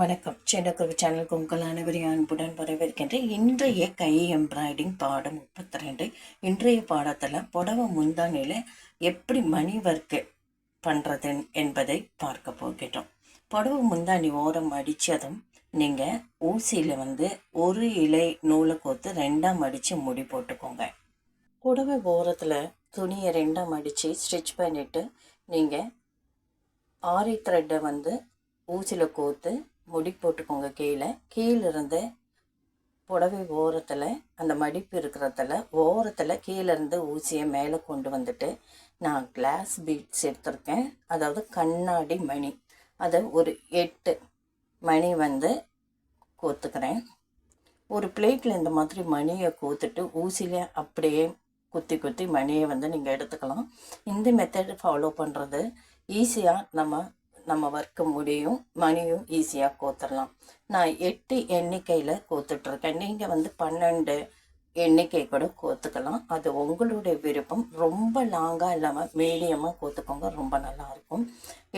வணக்கம். சென்னக்குரு சேனலுக்கு உங்கள் அனைவரையும் அன்புடன் வரவேற்கின்ற இன்றைய கை எம்ப்ராய்டிங் பாடம் முப்பத்தி ரெண்டு இன்றைய பாடத்தில் புடவை முந்தானியில் எப்படி மணி ஒர்க்கு பண்ணுறது என்பதை பார்க்க போகிறோம் புடவை முந்தானி ஓரம் அடித்ததும் நீங்கள் ஊசியில் வந்து ஒரு இலை நூலை கோத்து ரெண்டாம் அடித்து முடி போட்டுக்கோங்க. புடவை ஓரத்தில் துணியை ரெண்டாம் அடித்து ஸ்டிச் பண்ணிவிட்டு நீங்கள் ஆரி த்ரெட்டை வந்து ஊசியில் கோத்து முடி போட்டுக்கோங்க கீழே. கீழிருந்து புடவை ஓரத்தில் அந்த மடிப்பு இருக்கிறதில் ஓரத்தில் கீழே இருந்து ஊசியை மேலே கொண்டு வந்துட்டு நான் கிளாஸ் பீட்ஸ் எடுத்திருக்கேன். அதாவது கண்ணாடி மணி. அதை ஒரு எட்டு மணி வந்து கோத்துக்கிறேன். ஒரு பிளேட்டில் இந்த மாதிரி மணியை கோத்துட்டு ஊசியில் அப்படியே குத்தி குத்தி மணியை வந்து நீங்கள் எடுத்துக்கலாம். இந்த மெத்தட் ஃபாலோ பண்ணுறது ஈஸியாக நம்ம நம்ம ஒர்க்கு முடியும் மணியும் ஈஸியாக கோத்துடலாம் நான் எட்டு எண்ணிக்கையில் கோத்துட்ருக்கேன் நீங்கள் வந்து பன்னெண்டு எண்ணிக்கை கூட கோத்துக்கலாம். அது உங்களுடைய விருப்பம். ரொம்ப லாங்காக இல்லாமல் மீடியமாக கோத்துக்கோங்க. ரொம்ப நல்லாயிருக்கும்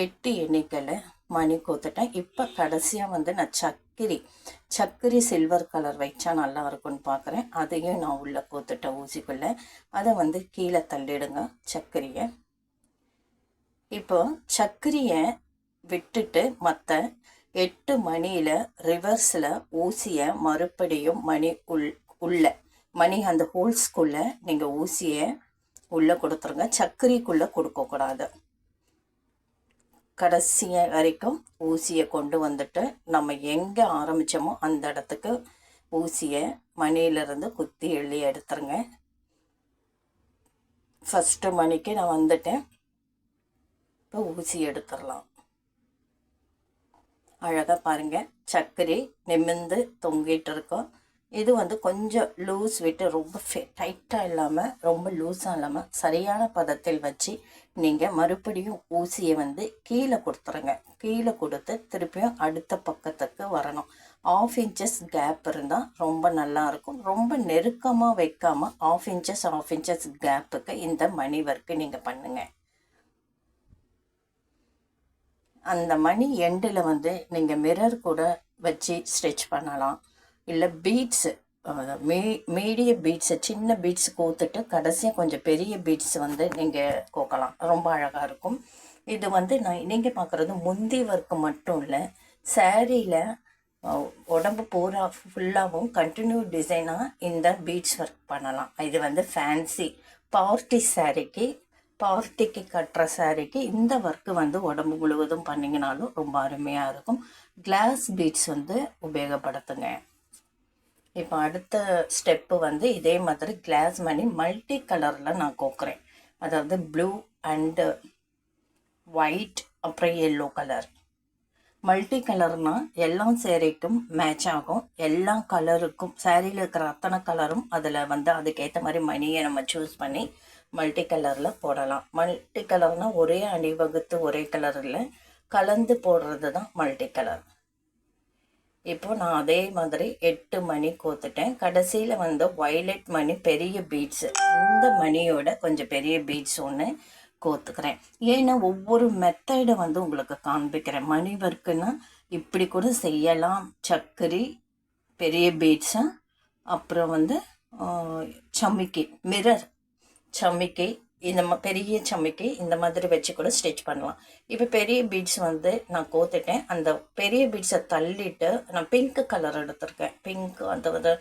எட்டு எண்ணிக்கையில் மணி கோத்துட்டேன். இப்போ கடைசியாக வந்து நான் சக்கிரி சக்கிரி சில்வர் கலர் வச்சா நல்லா இருக்கும்னு பார்க்குறேன் அதையும் நான் உள்ளே கோத்துட்டேன் ஊசிக்குள்ளே. அதை வந்து கீழே தள்ளிடுங்க சக்கிரியை. இப்போ சக்கிரியை விட்டுட்டு மற்ற எட்டு மணியில் ரிவர்ஸில் ஊசியை மறுபடியும் மணி உள் உள்ள மணி அந்த ஹோல்ஸ்குள்ளே நீங்கள் ஊசியை உள்ளே கொடுத்துருங்க. சர்க்கரைக்குள்ளே கொடுக்கக்கூடாது கடைசிய வரைக்கும் ஊசியை கொண்டு வந்துட்டு நம்ம எங்கே ஆரம்பித்தோமோ அந்த இடத்துக்கு ஊசியை மணியிலிருந்து குத்தி எள்ளி எடுத்துருங்க. ஃபஸ்ட்டு மணிக்கு நான் வந்துட்டேன். இப்போ ஊசி எடுத்துடலாம் அழகாக பாருங்கள் சர்க்கரை நிமிர்ந்து தொங்கிட்டு இருக்கோம் இது வந்து கொஞ்சம் லூஸ் விட்டு ரொம்ப டைட்டாக இல்லாமல் ரொம்ப லூஸாக இல்லாமல் சரியான பதத்தில் வச்சு நீங்கள் மறுபடியும் ஊசியை வந்து கீழே கொடுத்துருங்க. கீழே கொடுத்து திருப்பியும் அடுத்த பக்கத்துக்கு வரணும். ஆஃப் இன்ச்சஸ் கேப் இருந்தால் ரொம்ப நல்லாயிருக்கும் ரொம்ப நெருக்கமாக வைக்காமல் ஆஃப் இன்ச்சஸ் ஆஃப் இன்ச்சஸ் கேப்புக்கு இந்த மணி ஒர்க்கு நீங்கள் பண்ணுங்கள் அந்த மணி எண்டில் வந்து நீங்கள் மிரர் கூட வச்சு ஸ்டிச் பண்ணலாம். இல்லை பீட்ஸு மீ மீடிய பீட்ஸு சின்ன பீட்ஸ் கோத்துட்டு கடைசியாக கொஞ்சம் பெரிய பீட்ஸ் வந்து நீங்கள் கோக்கலாம். ரொம்ப அழகாக இருக்கும். இது வந்து நான் நீங்கள் பார்க்குறது முந்தி ஒர்க்கு மட்டும் இல்லை சேரீயில் உடம்பு பூரா ஃபுல்லாகவும் கண்டினியூ டிசைனாக இந்த பீட்ஸ் ஒர்க் பண்ணலாம். இது வந்து ஃபேன்சி பார்ட்டி சாரீக்கு பார்ட்டிக்கு கட்டுற சாரீக்கு இந்த ஒர்க்கு வந்து உடம்பு முழுவதும் பண்ணிங்கனாலும் ரொம்ப அருமையாக இருக்கும். கிளாஸ் பீட்ஸ் வந்து உபயோகப்படுத்துங்க. இப்போ அடுத்த ஸ்டெப்பு வந்து இதே மாதிரி கிளாஸ் மணி மல்டி கலரில் நான் கோக்குறேன். அதாவது ப்ளூ அண்டு ஒயிட் அப்புறம் எல்லோ கலர் மல்டி கலர்னால் எல்லா சேரீக்கும் மேட்ச் ஆகும். எல்லா கலருக்கும் சேரீயில் இருக்கிற அத்தனை கலரும் அதில் வந்து அதுக்கேற்ற மாதிரி மணியை நம்ம சூஸ் பண்ணி மல்டி கலரில் போடலாம். மல்டி கலர்னால் ஒரே அணிவகுத்து ஒரே கலரில் கலந்து போடுறது தான் மல்டி கலர் இப்போ நான் அதே மாதிரி எட்டு மணி கோத்துட்டேன். கடைசியில் வந்து ஒய்லெட் மணி பெரிய பீட்ஸ் இந்த மணியோட கொஞ்சம் பெரிய பீட்ஸ் ஒன்று கோத்துக்கிறேன். ஏன்னா ஒவ்வொரு மெத்தடை வந்து உங்களுக்கு காண்பிக்கிறேன். மணி ஒர்க்குன்னா இப்படி கூட செய்யலாம். சக்கரி பெரிய பீட்ஸாக அப்புறம் வந்து சமிக்கி மிரர் சம்மிக்கை இந்த பெரிய சம்மிக்கை இந்த மாதிரி வச்சு கூட ஸ்டிச் பண்ணலாம். இப்போ பெரிய பீட்ஸ் வந்து நான் கோத்துட்டேன். அந்த பெரிய பீட்ஸை தள்ளிட்டு நான் பிங்க் கலர் எடுத்திருக்கேன். பிங்க் அந்த வந்து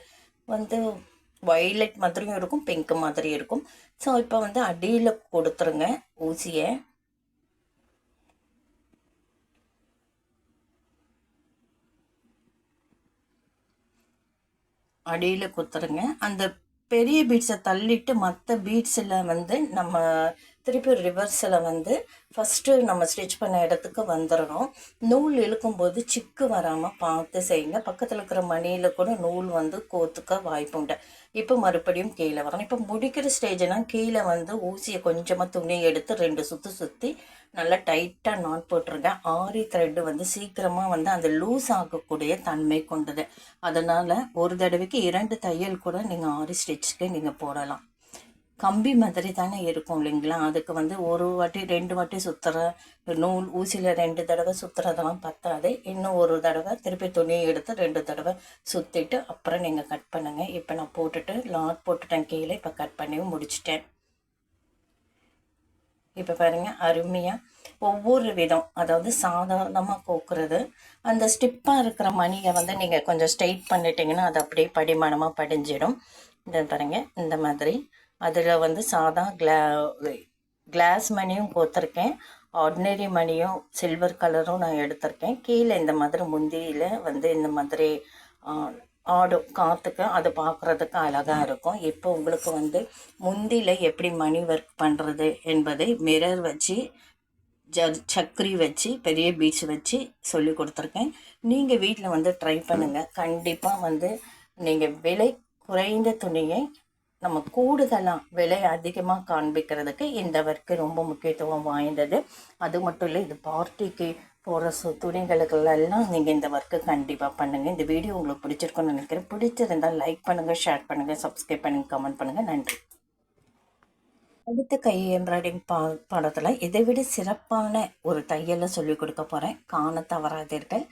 வந்து வயலட் மாதிரியும் இருக்கும் பிங்க் மாதிரி இருக்கும். ஸோ இப்போ வந்து அடியில் கொடுத்துருங்க ஊசியை. அடியில் குத்துருங்க அந்த பெரிய பீட்ஸை தள்ளிட்டு மற்ற பீட்ஸில் வந்து நம்ம திருப்பி ரிவர்ஸில் வந்து ஃபஸ்ட்டு நம்ம ஸ்டிச் பண்ண இடத்துக்கு வந்துடணும் நூல் இழுக்கும்போது சிக்கு வராமல் பார்த்து செய்யுங்க. பக்கத்தில் இருக்கிற மணியில் கூட நூல் வந்து கோத்துக்க வாய்ப்பு உண்டு. இப்போ மறுபடியும் கீழே வரணும். இப்போ முடிக்கிற ஸ்டேஜ்னால் கீழே வந்து ஊசியை கொஞ்சமாக துணி எடுத்து ரெண்டு சுற்றி சுற்றி நல்லா டைட்டாக நாட் போட்டுருங்க. ஆரி த்ரெட்டு வந்து சீக்கிரமாக வந்து அந்த லூஸ் ஆகக்கூடிய தன்மை கொண்டது. அதனால் ஒரு தடவைக்கு இரண்டு தையல் கூட நீங்கள் ஆரி ஸ்டிச்சுக்கு நீங்கள் போடலாம். கம்பி மாதிரி தானே இருக்கும் இல்லைங்களா? அதுக்கு வந்து ஒரு வாட்டி ரெண்டு வாட்டி சுற்றுற நூல் ஊசியில் ரெண்டு தடவை சுற்றுறதெல்லாம் பத்தாது. இன்னும் ஒரு தடவை திருப்பி துணியை எடுத்து ரெண்டு தடவை சுற்றிட்டு அப்புறம் நீங்கள் கட் பண்ணுங்கள் இப்போ நான் போட்டுட்டு லாட் போட்டுட்டேன் கீழே இப்போ கட் பண்ணி முடிச்சிட்டேன். இப்போ பாருங்கள் அருமையாக ஒவ்வொரு விதம் அதாவது சாதாரணமாக கோக்குறது. அந்த ஸ்டிப்பாக இருக்கிற மணியை வந்து நீங்கள் கொஞ்சம் ஸ்ட்ரெயிட் பண்ணிட்டீங்கன்னா அது அப்படியே படிமானமாக படிஞ்சிடும். இந்த பாருங்க இந்த மாதிரி அதில் வந்து சாதா கிளா கிளாஸ் மணியும் கோத்திருக்கேன். ஆர்டினரி மணியும் சில்வர் கலரும் நான் எடுத்திருக்கேன். கீழே இந்த மாதிரி முந்தியில் வந்து இந்த மாதிரி ஆடும் காற்றுக்கு அது பார்க்குறதுக்கு அழகாக இருக்கும். இப்போ உங்களுக்கு வந்து முந்தியில் எப்படி மணி ஒர்க் பண்ணுறது என்பதை மிரர் வச்சு ஜ சக்கரி வச்சு பெரிய பீச் வச்சு சொல்லி கொடுத்துருக்கேன். நீங்கள் வீட்டில் வந்து ட்ரை பண்ணுங்கள் கண்டிப்பாக வந்து நீங்கள் விலை குறைந்த துணியை நம்ம கூடுதலாக விலை அதிகமாக காண்பிக்கிறதுக்கு இந்த ஒர்க்கு ரொம்ப முக்கியத்துவம் வாய்ந்தது. அது மட்டும் இல்லை இது பார்ட்டிக்கு போகிற சு துணிகளுக்கெல்லாம் நீங்கள் இந்த ஒர்க்கு கண்டிப்பாக பண்ணுங்கள் இந்த வீடியோ உங்களுக்கு பிடிச்சிருக்குன்னு நினைக்கிறேன். பிடிச்சிருந்தால் லைக் பண்ணுங்கள் ஷேர் பண்ணுங்கள் சப்ஸ்கிரைப் பண்ணுங்கள் கமெண்ட் பண்ணுங்கள் நன்றி. அடுத்த கை எம்ப்ராய்டிங் பா படத்தில் இதை விட சிறப்பான ஒரு தையலை சொல்லிக் கொடுக்க போகிறேன் காண தவறாதீர்கள்.